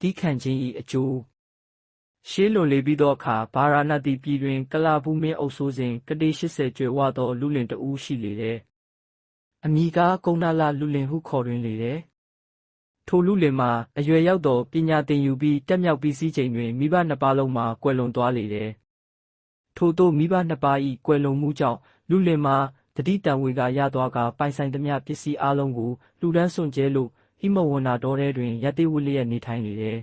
တီးခံခြင်း၏အကျိုးရှေးလွန်လေပြီးသောအခါဗာရာဏသီပြည်တွင် ကလာဘူးမင်းအုပ်စိုးစဉ်ကတိ80ကျွယ်ဝသောလူလင်တဦးရှိလေတယ်။အမိကားကုန္ဒလလူလင်ဟုခေါ်တွင်လေတယ်။ထိုလူလင်မှာအရွယ်ရောက်သောပညာသင်ယူပြီးတက်မြောက်ပြီးစည်းချိန်တွင်မိဘနှစ်ပါးလုံးမှာကွယ်လွန်သွားလေတယ်။ထို့သောမိဘနှစ်ပါး၏ကွယ်လွန်မှုကြောင့်လူလင်မှာတတိတံဝေကရသွားကပိုင်ဆိုင်သမျှပစ္စည်းအလုံးကိုလူဒန်းစွန့်ကျဲလို့ ဟိမဝန္တာတော်ထဲတွင်ရတိဝလျက်နေထိုင်နေတယ်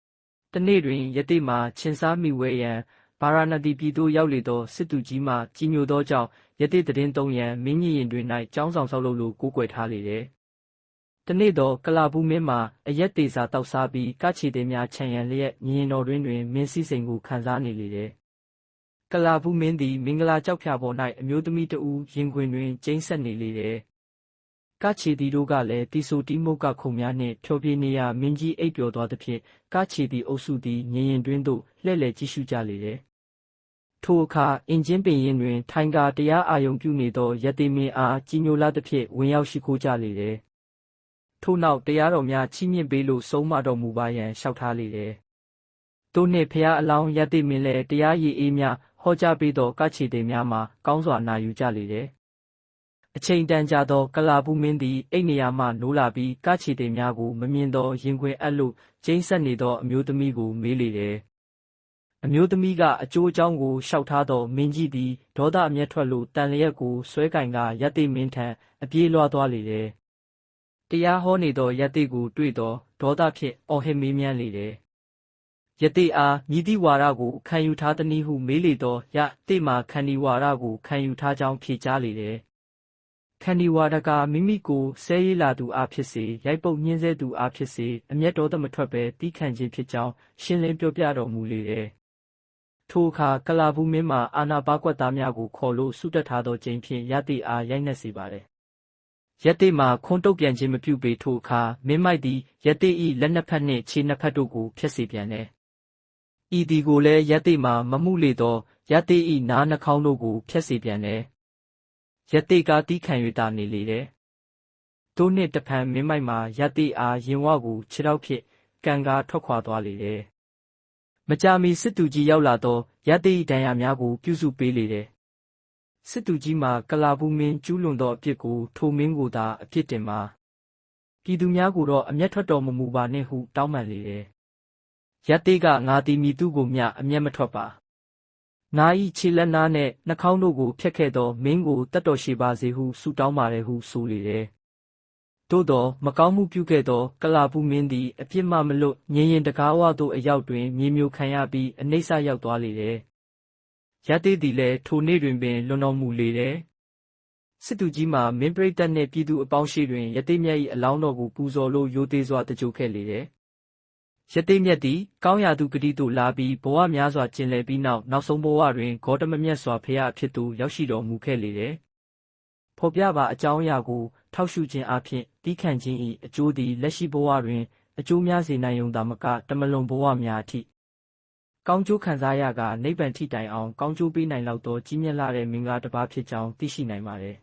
။တနေ့တွင်ယတိမှာချင်းစားမိဝဲရန်ဗာရာဏသီပြည်သို့ရောက်လေသောစစ်သူကြီးမှကြီးညိုသောကြောင့်ယတိတည်င်းသုံးရန်မင်းကြီးရင်တွင်၌ကျောင်းဆောင်ဆောက်လုပ်လို့ကိုးကွယ်ထားလေတယ်။တနေ့သောကလာဘူးမင်းမှာအရက်သေးစာတောက်စားပြီးကချီသေးများခြံရန်လျက်ညင်တော်တွင်တွင်မင်းစည်းစိမ်ကိုခံစားနေလေတယ်။ကလာဘူးမင်းသည်မင်္ဂလာကြောက်ဖြာပေါ်၌အမျိုးသမီးတဦးရင်ခွင်တွင်ကျိန်းဆက်နေလေတယ်။ ကချီတီတို့ကလည်းတီဆိုတီမုတ်ကခုံများနှင့်ဖြောပြေးနေရမင်းကြီးအိပ်ပျော်သွားသဖြင့်ကချီတီအုပ်စုသည်ငရင်တွင်သို့လှည့်လည်ကြည့်ရှုကြလေတယ်။ထိုအခါအင်ဂျင်ပင်ရင်တွင် ထိုင်ကာတရားအာယုံပြုနေသောယတိမင်းအားကြီးညိုလာသဖြင့်ဝင်ရောက်ရှိခိုးကြလေတယ်။ထို့နောက်တရားတော်များချီးမြှင့်ပေးလို့ဆုံးမတော်မူပါရန်လျှောက်ထားလေတယ်။တို့နှင့်ဖျားအလောင်းယတိမင်းလည်းတရားရည်အေးများဟောကြားပေးသောကချီတီများမှာကောင်းစွာနာယူကြလေတယ်။ အချိန်တန်ကြာသောကလာဘူးမင်းသည်အိတ်နေရာမှနိုးလာပြီးကချီတေများကိုမမြင်သောရင်ခွင်အပ်လို့ကျိန်းဆက်နေသောအမျိုးသမီးကိုမေးလေတယ်။အမျိုးသမီးကအကျိုးအကြောင်းကိုလျှောက်ထားသောမင်းကြီးသည်ဒေါသအမျက်ထွက်လို့တန်လျက်ကိုဆွဲကင်ကရက်သိမင်းထံအပြေးလွှားသွားလေတယ်။တရားဟောနေသောရက်သိကိုတွေ့သောဒေါသဖြင့်အော်ဟစ်မေးမြန်းလေတယ်။ယတိအားမြည်သည့်ဝါရကိုခံယူထားသည်နည်းဟုမေးလေသောယတိမှာခန္ဒီဝါရကိုခံယူထားကြောင်းဖြေကြားလေတယ် ခန္ဒီဝါဒကမိမိကိုဆဲရေးလာသူအားဖြစ်စေရိုက်ပုတ်ညှင်းဆဲသူအားဖြစ်စေအမျက်တော်သမထွက်ပဲတီးခံခြင်းဖြစ်ကြောင်းရှင်းလင်းပြောပြတော်မူလေတယ်။ထိုအခါကလာဘူးမင်းမှာအာနာပါကွက်သားများကိုခေါ်လို့ဆုတက်ထားသောချိန်ဖြင့်ရတိအားရိုက်နှက်စေပါတယ်။ရတိမှာခွန်းတုတ်ပြန်ခြင်းမပြုပေထိုအခါမင်းမိုက်သည်ရတိ၏လက်နှစ်ဖက်နှင့်ခြေနှစ်ဖက်တို့ကိုဖျက်စေပြန်တယ်။ဤဒီကိုလည်းရတိမှာမမှုလေသောရတိ၏နားနှာခေါင်းတို့ကိုဖျက်စေပြန်တယ်။ ရတိကားတီးခံ၍တာနေလေတယ်။တို့နှင့်တဖန်မင်းမိုက်မှာရတိအားရင်ဝကိုခြေထောက်ဖြင့်ကန်ကားထွက်ခွာသွားလေတယ်။မကြာမီစစ်သူကြီးရောက်လာသောရတိဒဏ်ရာများကိုပြုစုပေးလေတယ်။စစ်သူကြီးမှာကလာဘူးမင်းကျူးလွန်သောအပြစ်ကိုထိုမင်းကိုသာအပြစ်တင်ပါ။ပြည်သူများကိုတော့အမျက်ထွက်တော်မမူပါနှင့်ဟုတောင်းပန်လေတယ်။ရတိကငါတီမီသူကိုမျှအမျက်မထွက်ပါ။ ငါ၏ခြေလက်နားနှင့်နှာခေါင်းတို့ကိုဖျက်ခဲ့သောမင်းကိုတတ်တော်ရှိပါစေဟုဆုတောင်းပါတယ်ဟုဆိုလေတယ်။သို့သောမကောင်းမှုပြုခဲ့သောကလာဘူးမင်းသည်အပြစ်မှမလွတ်ငြိမ်ရင်တကားဝသို့အရောက်တွင်မြေမျိုးခံရပြီးအနှိမ့်ဆရောက်သွားလေတယ်။ရသေးသည်လည်းထိုနေ့တွင်ပင်လွန်တော်မူလေတယ်။စစ်သူကြီးမှမင်းပရိသတ်နှင့်ပြည်သူအပေါင်းရှိတွင်ယသိမြတ်၏အလောင်းတော်ကိုပူဇော်လို့ရိုသေစွာတကြိုခဲ့လေတယ်။ ရတိမြတ်သည်ကောင်းရာသူဂတိသို့လာပြီးဘဝများစွာကျင်လည်ပြီးနောက်နောက်ဆုံးဘဝတွင်ဂေါတမမြတ်စွာဘုရားအဖြစ်သို့ရောက်ရှိတော်မူခဲ့လေတယ်။ဖော်ပြပါအကြောင်းအရာကို ထောက်ရှုခြင်းအပြင်တီးခံခြင်း၏အကျိုးသည်လက်ရှိဘဝတွင်အကျိုးများစေနိုင်ုံသာမကတမလွန်ဘဝများအထိကောင်းကျိုးခံစားရကနိဗ္ဗာန်ထိတိုင်အောင်ကောင်းကျိုးပေးနိုင်လောက်သောကြီးမြတ်လာတဲ့မင်္ဂလာတစ်ပါးဖြစ်ကြောင်းသိရှိနိုင်ပါတယ်